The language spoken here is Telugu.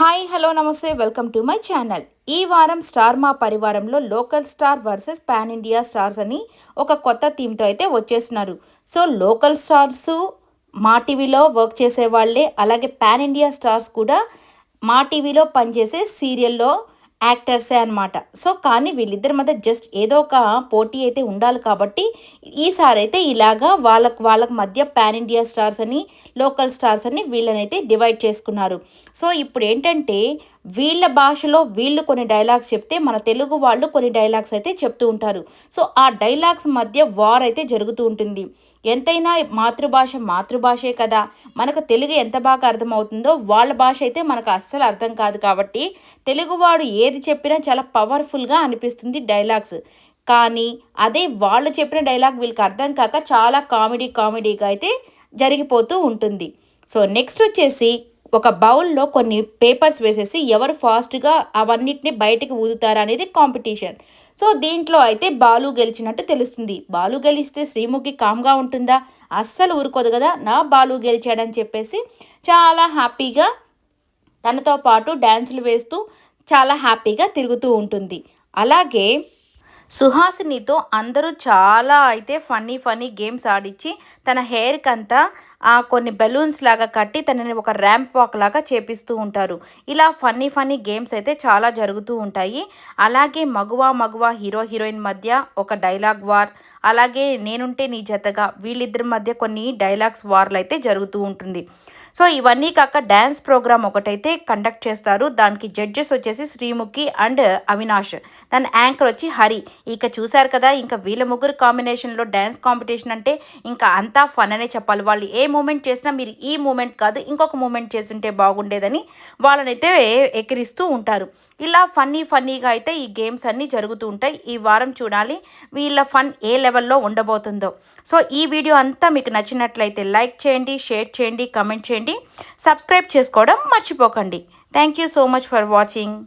హాయ్ హలో నమస్తే వెల్కమ్ టు మై ఛానల్. ఈ వారం star Maa పరివారంలో local star versus pan India stars అని ఒక కొత్త థీమ్తో అయితే వచ్చేస్తున్నారు. సో లోకల్ స్టార్స్ మా టీవీలో వర్క్ చేసే వాళ్ళే అలాగే పాన్ ఇండియా స్టార్స్ కూడా మా టీవీలో పనిచేసే సీరియల్లో యాక్టర్సే అనమాట సో కానీ వీళ్ళిద్దరి మధ్య జస్ట్ ఏదో ఒక పోటీ అయితే ఉండాలి కాబట్టి ఈసారి అయితే ఇలాగా వాళ్ళకు వాళ్ళకి మధ్య పాన్ ఇండియా స్టార్స్ అని లోకల్ స్టార్స్ అని వీళ్ళనైతే డివైడ్ చేసుకున్నారు. సో ఇప్పుడు ఏంటంటే వీళ్ళ భాషలో వీళ్ళు కొన్ని డైలాగ్స్ చెప్తే మన తెలుగు వాళ్ళు కొన్ని డైలాగ్స్ అయితే చెప్తూ ఉంటారు. సో ఆ డైలాగ్స్ మధ్య వార్ అయితే జరుగుతూ ఉంటుంది. ఎంతైనా మాతృభాష మాతృభాషే కదా. మనకు తెలుగు ఎంత బాగా అర్థమవుతుందో వాళ్ళ భాష అయితే మనకు అస్సలు అర్థం కాదు కాబట్టి తెలుగువాడు ఏ ఏది చెప్పినా చాలా పవర్ఫుల్గా అనిపిస్తుంది డైలాగ్స్ కానీ అదే వాళ్ళు చెప్పిన డైలాగ్ వీళ్ళకి అర్థం కాక చాలా కామెడీ కామెడీగా అయితే జరిగిపోతూ ఉంటుంది. సో నెక్స్ట్ వచ్చేసి ఒక బౌల్లో కొన్ని పేపర్స్ వేసేసి ఎవరు ఫాస్ట్గా అవన్నిటిని బయటకు ఊదుతారా అనేది కాంపిటీషన్ సో దీంట్లో అయితే బాలు గెలిచినట్టు తెలుస్తుంది. బాలు గెలిస్తే శ్రీముఖి కామ్గా ఉంటుందా? అస్సలు ఊరుకోదు కదా నా బాలు గెలిచాడని చెప్పేసి చాలా హ్యాపీగా తనతో పాటు డ్యాన్సులు వేస్తూ చాలా హ్యాపీగా తిరుగుతూ ఉంటుంది. అలాగే సుహాసినితో అందరూ చాలా అయితే ఫన్నీ ఫన్నీ గేమ్స్ ఆడిచ్చి తన హెయిర్కి అంతా కొన్ని బెలూన్స్ లాగా కట్టి తనని ఒక ర్యాంప్ వాక్ లాగా చేపిస్తూ ఉంటారు. ఇలా ఫన్నీ ఫన్నీ గేమ్స్ అయితే చాలా జరుగుతూ ఉంటాయి. అలాగే మగువ మగువ హీరో హీరోయిన్ మధ్య ఒక డైలాగ్ వార్ అలాగే నేనుంటే నీ జతగా వీళ్ళిద్దరి మధ్య కొన్ని డైలాగ్స్ వార్లు అయితే జరుగుతూ ఉంటుంది. సో ఇవన్నీ కాక డ్యాన్స్ ప్రోగ్రామ్ ఒకటైతే కండక్ట్ చేస్తారు. దానికి జడ్జెస్ వచ్చేసి శ్రీముఖి అండ్ అవినాష్. దాని యాంకర్ వచ్చి హరి. ఇక చూశారు కదా ఇంకా వీళ్ళ ముగ్గురు కాంబినేషన్లో డ్యాన్స్ కాంపిటీషన్ అంటే ఇంకా అంతా ఫన్ అనే చెప్పాలి. వాళ్ళు ఏ మూమెంట్ చేసినా మీరు ఈ మూమెంట్ కాదు ఇంకొక మూమెంట్ చేస్తుంటే బాగుండేదని వాళ్ళనైతే ఎక్కిరిస్తూ ఉంటారు. ఇలా ఫన్నీ ఫన్నీగా అయితే ఈ గేమ్స్ అన్నీ జరుగుతూ ఉంటాయి. ఈ వారం చూడాలి వీళ్ళ ఫన్ ఏ లెవెల్లో ఉండబోతుందో. సో ఈ వీడియో అంతా మీకు నచ్చినట్లయితే లైక్ చేయండి షేర్ చేయండి కమెంట్ చేయండి. సబ్స్క్రైబ్ చేసుకోవడం మర్చిపోకండి. Thank you so much for watching